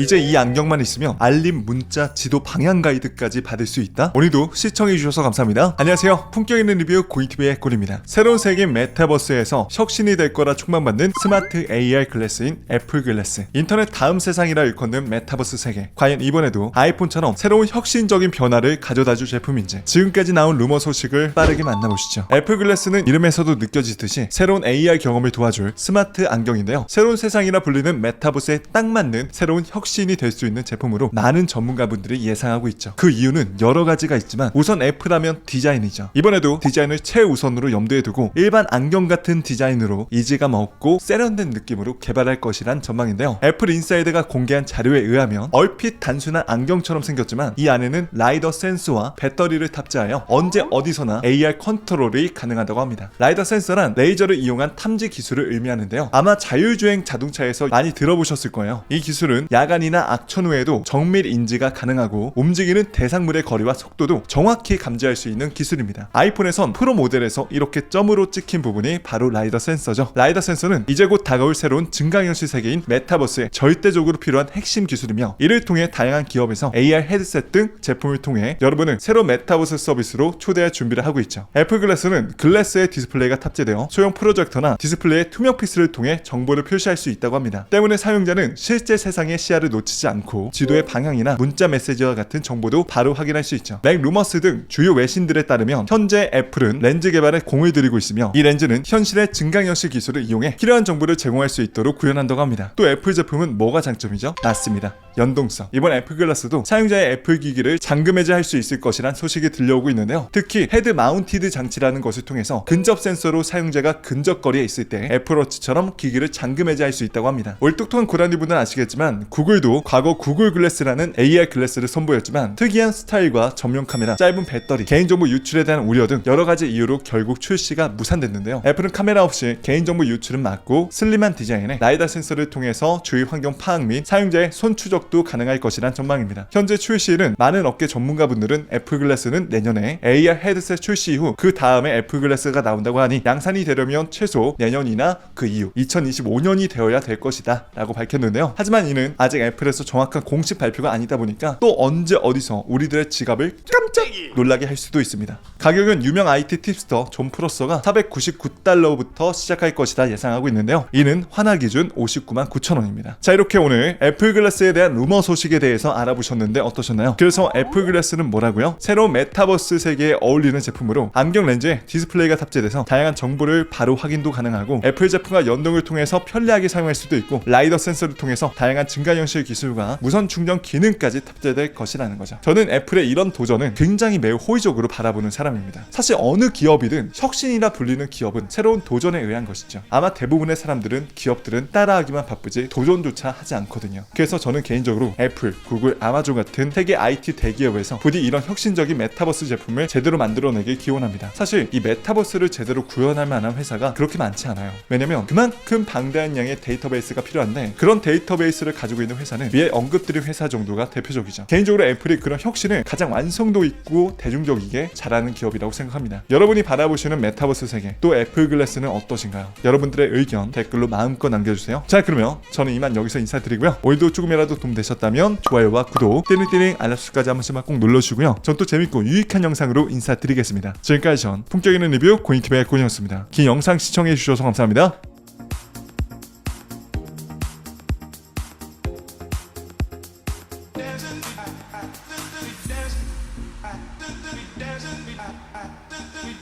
이제 이 안경만 있으면 알림, 문자, 지도, 방향 가이드까지 받을 수 있다? 오늘도 시청해 주셔서 감사합니다. 안녕하세요. 품격 있는 리뷰 고이티비의 꼴입니다. 새로운 세계 메타버스에서 혁신이 될 거라 촉망받는 스마트 AR 글래스인 애플 글래스. 인터넷 다음 세상이라 일컫는 메타버스 세계. 과연 이번에도 아이폰처럼 새로운 혁신적인 변화를 가져다 줄 제품인지 지금까지 나온 루머 소식을 빠르게 만나보시죠. 애플 글래스는 이름에서도 느껴지듯이 새로운 AR 경험을 도와줄 스마트 안경인데요. 새로운 세상이라 불리는 메타버스에 딱 맞는 새로운 혁신 이 될 수 있는 제품으로 많은 전문가분들이 예상하고 있죠. 그 이유는 여러 가지가 있지만 우선 애플하면 디자인이죠. 이번에도 디자인을 최우선으로 염두에 두고 일반 안경 같은 디자인으로 이지감 없고 세련된 느낌으로 개발할 것이란 전망인데요. 애플 인사이드가 공개한 자료에 의하면 얼핏 단순한 안경처럼 생겼지만 이 안에는 라이더 센서와 배터리를 탑재하여 언제 어디서나 AR 컨트롤이 가능하다고 합니다. 라이더 센서란 레이저를 이용한 탐지 기술을 의미하는데요. 아마 자율주행 자동차에서 많이 들어보셨을 거예요. 이 기술은 야간 이나 악천 후에도 정밀 인지가 가능하고 움직이는 대상물의 거리와 속도도 정확히 감지할 수 있는 기술입니다. 아이폰에선 프로 모델에서 이렇게 점으로 찍힌 부분이 바로 라이더 센서죠. 라이더 센서는 이제 곧 다가올 새로운 증강현실 세계인 메타버스에 절대적으로 필요한 핵심 기술이며 이를 통해 다양한 기업에서 AR 헤드셋 등 제품을 통해 여러분을 새로운 메타버스 서비스로 초대할 준비를 하고 있죠. 애플 글래스는 글래스에 디스플레이가 탑재되어 소형 프로젝터나 디스플레이의 투명 피스를 통해 정보를 표시할 수 있다고 합니다. 때문에 사용자는 실제 세상의 시야를 놓치지 않고 지도의 방향이나 문자 메시지와 같은 정보도 바로 확인할 수 있죠. 맥 루머스 등 주요 외신들에 따르면 현재 애플은 렌즈 개발에 공을 들이고 있으며 이 렌즈는 현실의 증강현실 기술을 이용해 필요한 정보를 제공할 수 있도록 구현한다고 합니다. 또 애플 제품은 뭐가 장점이죠? 맞습니다. 연동성. 이번 애플 글라스도 사용자의 애플 기기를 잠금 해제할 수 있을 것이란 소식이 들려오고 있는데요. 특히 헤드 마운티드 장치라는 것을 통해서 근접 센서로 사용자가 근접 거리에 있을 때 애플워치처럼 기기를 잠금 해제할 수 있다고 합니다. 올똑똑한 고라니 분은 아시겠지만 구글도 과거 구글 글래스라는 AR 글래스를 선보였지만 특이한 스타일과 전용 카메라, 짧은 배터리, 개인정보 유출에 대한 우려 등 여러 가지 이유로 결국 출시가 무산됐는데요. 애플은 카메라 없이 개인정보 유출은 막고 슬림한 디자인에 라이다 센서를 통해서 주위 환경 파악 및 사용자의 손 추적 도 가능할 것이란 전망입니다. 현재 출시일은 많은 업계 전문가분들은 애플 글래스는 내년에 AR 헤드셋 출시 이후 그 다음에 애플 글래스가 나온다고 하니 양산이 되려면 최소 내년이나 그 이후 2025년이 되어야 될 것이다 라고 밝혔는데요. 하지만 이는 아직 애플에서 정확한 공식 발표가 아니다 보니까 또 언제 어디서 우리들의 지갑을 깜짝 놀라게 할 수도 있습니다. 가격은 유명 IT 팁스터 존 프로서가 499달러부터 시작할 것이다 예상하고 있는데요. 이는 환화 기준 59만 9천 원입니다. 자 이렇게 오늘 애플 글래스에 대한 루머 소식에 대해서 알아보셨는데 어떠셨나요? 그래서 애플 글래스는 뭐라고요? 새로운 메타버스 세계에 어울리는 제품으로 안경 렌즈에 디스플레이가 탑재돼서 다양한 정보를 바로 확인도 가능하고 애플 제품과 연동을 통해서 편리하게 사용할 수도 있고 라이더 센서를 통해서 다양한 증가 현실 기술과 무선 충전 기능까지 탑재될 것이라는 거죠. 저는 애플의 이런 도전은 굉장히 매우 호의적으로 바라보는 사람입니다. 사실 어느 기업이든 혁신이라 불리는 기업은 새로운 도전에 의한 것이죠. 아마 대부분의 사람들은 기업들은 따라하기만 바쁘지 도전조차 하지 않거든요. 그래서 저는 개인 적으로 애플, 구글, 아마존 같은 세계 IT 대기업에서 부디 이런 혁신적인 메타버스 제품을 제대로 만들어내길 기원합니다. 사실 이 메타버스를 제대로 구현할 만한 회사가 그렇게 많지 않아요. 왜냐면 그만큼 방대한 양의 데이터베이스가 필요한데 그런 데이터베이스를 가지고 있는 회사는 위에 언급드린 회사 정도가 대표적이죠. 개인적으로 애플이 그런 혁신을 가장 완성도 있고 대중적이게 잘하는 기업이라고 생각합니다. 여러분이 바라보시는 메타버스 세계 또 애플 글래스는 어떠신가요? 여러분들의 의견 댓글로 마음껏 남겨주세요. 자 그러면 저는 이만 여기서 인사드리고요. 오늘도 조금이라도 되셨다면 좋아요와 구독, 띠링띠링 알람수까지 한 번씩만 꼭 눌러주시고요. 전 또 재밌고 유익한 영상으로 인사드리겠습니다. 지금까지 전 품격 있는 리뷰 고인키의 고인이었습니다. 긴 영상 시청해주셔서 감사합니다.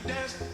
dance,